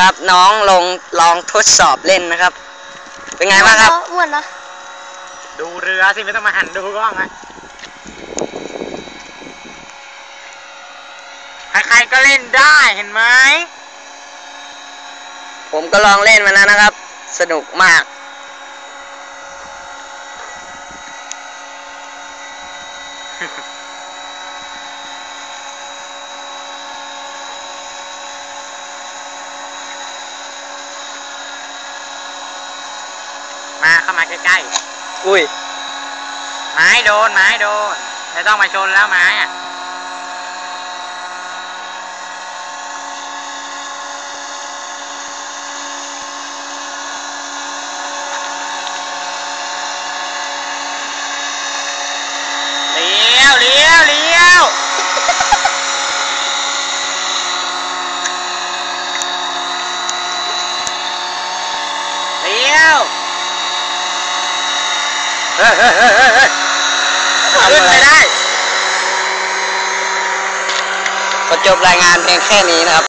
ครับน้องลงลองทดสอบเล่นนะครับ เป็นไงบ้างครับ อ้วนนะดูเรือสิไม่ต้องมาหันดูกล้องอะใครๆก็เล่นได้เห็นไหมผมก็ลองเล่นมาแล้วนะครับ สนุกมาก มาเข้ามาใกล้อุ้ย ๆ ไม้โดนไม้โดน ไม่ต้องมาชนแล้วไม้อะเลี้ยวเลี้ยวเลี้ยว เลี้ยว เฮ้ยเฮ้ยเฮ้ยเฮ้ยเฮ้ยขึ้นไปได้ ก็จบรายงานเพียงแค่นี้นะครับ